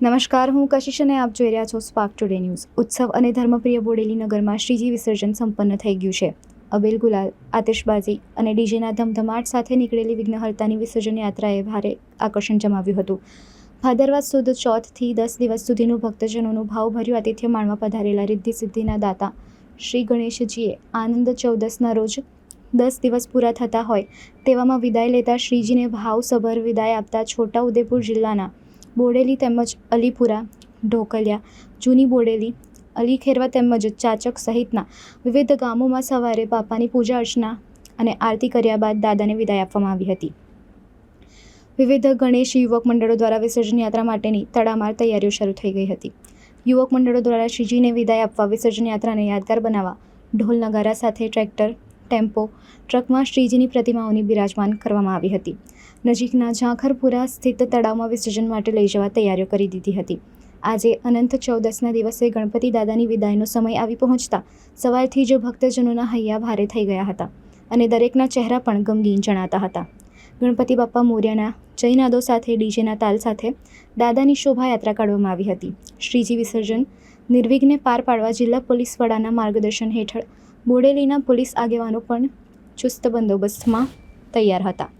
નમસ્કાર, હું કશિશ અને આપ જોઈ રહ્યા છો સ્પાર્ક ટુડે ન્યૂઝ ઉત્સવ અને ધર્મપ્રિય બોડેલી નગરમાં શ્રીજી વિસર્જન સંપન્ન થઈ ગયું છે. અબેલ ગુલાલ આતિશબાજી અને ડીજેના ધમધમાટ સાથે નીકળેલી વિઘ્નહર્તાની વિસર્જન યાત્રાએ ભારે આકર્ષણ જમાવ્યું હતું. ભાદરવા સુદ ચોથથી દસ દિવસ સુધીનું ભક્તજનોનું ભાવભર્યું આતિથ્ય માણવા પધારેલા રિદ્ધિ સિદ્ધિના દાતા શ્રી ગણેશજીએ આનંદ ચૌદસના રોજ દસ દિવસ પૂરા થતા હોય તેવામાં વિદાય લેતા શ્રીજીને ભાવસભર વિદાય આપતા છોટાઉદેપુર જિલ્લાના બોડેલી તેમજ અલીપુરા, ઢોકલિયા, જૂની બોડેલી, અલીખેરવા તેમજ ચાચક સહિતના વિવિધ ગામોમાં સવારે બાપાની પૂજા અર્ચના અને આરતી કર્યા બાદ દાદાને વિદાય આપવામાં આવી હતી. વિવિધ ગણેશ યુવક મંડળો દ્વારા વિસર્જન યાત્રા માટેની તડામાર તૈયારીઓ શરૂ થઈ ગઈ હતી. યુવક મંડળો દ્વારા શ્રીજીને વિદાય આપવા વિસર્જન યાત્રાને યાદગાર બનાવવા ઢોલ નગારા સાથે ટ્રેક્ટર, ટેમ્પો, ટ્રકમાં શ્રીજીની પ્રતિમાઓની બિરાજમાન કરવામાં આવી હતી. નજીકના ઝાંખરપુરા સ્થિત તળાવમાં વિસર્જન માટે લઈ જવા તૈયારીઓ કરી દીધી હતી. આજે અનંત ચૌદસના દિવસે ગણપતિ દાદાની વિદાયનો સમય આવી પહોંચતા સવારથી જ ભક્તજનોના હૈયા ભારે થઈ ગયા હતા અને દરેકના ચહેરા પણ ગમગીન જણાતા હતા. ગણપતિ બાપ્પા મોર્યાના જયનાદો સાથે, ડીજેના તાલ સાથે દાદાની શોભાયાત્રા કાઢવામાં આવી હતી. શ્રીજી વિસર્જન નિર્વિઘ્ને પાર પાડવા જિલ્લા પોલીસ વડાના માર્ગદર્શન હેઠળ બોડેલીના પોલીસ આગેવાનો પણ ચુસ્ત બંદોબસ્તમાં તૈયાર હતા.